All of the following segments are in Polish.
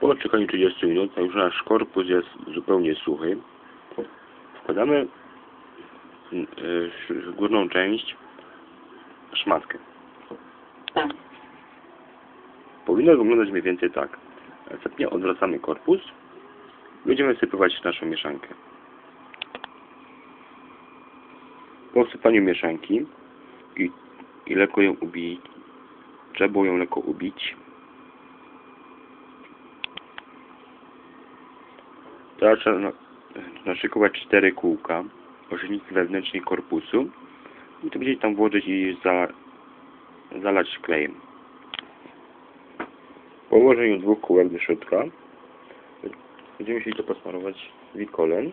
Po czekaniu 30 minut, a już nasz korpus jest zupełnie suchy, wkładamy mm, e, w górną część szmatkę. Powinno wyglądać mniej więcej tak. Następnie odwracamy korpus i będziemy sypywać naszą mieszankę. Po sypaniu mieszanki i, i lekko ją ubić, trzeba ją lekko ubić. Teraz trzeba na- naszykować cztery kółka o wewnętrznej korpusu i to będzie tam włożyć i za, zalać klejem. Po ułożeniu dwóch kółek do środka będziemy musieli to posmarować wikolem.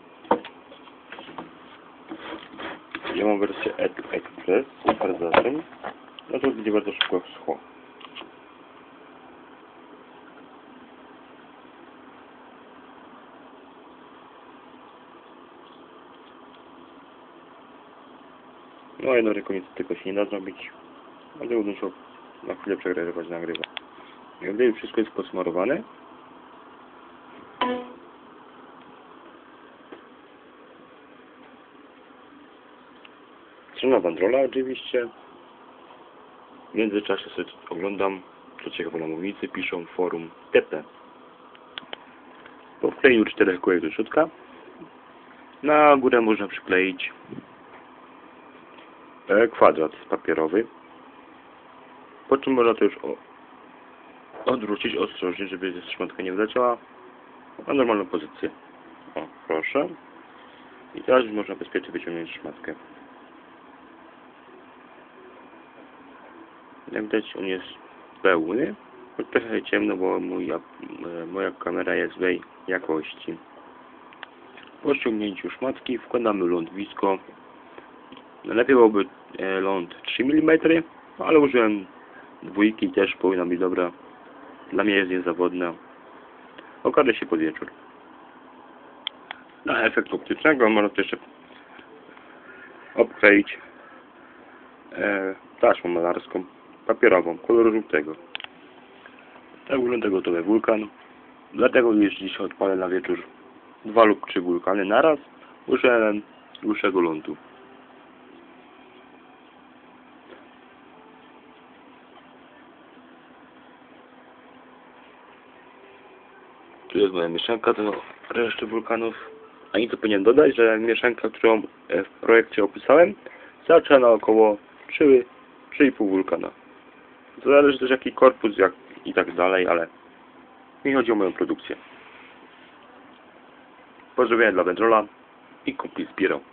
Ja mam wersję Express z fryzarzem. No to będzie bardzo szybko schło. No jedną ręką nic tego się nie da zrobić. Ale musiał na chwilę przegrywać nagrywa. Jak wszystko jest posmarowane, Strona Wandrola oczywiście. W międzyczasie sobie oglądam, co ciekawe na mównicy piszą, forum TP. Po wklejeniu czterech kółek do środka, na górę można przykleić kwadrat papierowy. Po czym można to już odwrócić ostrożnie, żeby szmatka nie wleciała na normalną pozycję. O, proszę. I teraz już można bezpiecznie wyciągnąć szmatkę. Jak widać on jest pełny, choć trochę ciemno, bo mój, ap- e, moja kamera jest złej jakości. Po ściągnięciu szmatki wkładamy lądowisko. Najlepiej byłoby e, ląd 3 mm, ale użyłem dwójki też powinna być dobra. Dla mnie jest niezawodna. Okaże się pod wieczór. Na efekt optycznego można jeszcze obkleić e, taśmą malarską papierową, koloru żółtego. Tak wygląda gotowy wulkan. Dlatego jeśli dzisiaj odpalę na wieczór dwa lub trzy wulkany naraz, użyłem dłuższego lądu. Tu jest moja mieszanka do reszty wulkanów. A to powinien dodać, że mieszanka, którą e, w projekcie opisałem, zaczyna na około 3 3,5 wulkana. To zależy też jaki korpus jak i tak dalej, ale mi chodzi o moją produkcję. Pozdrowienia dla Wędrola i kumpli z.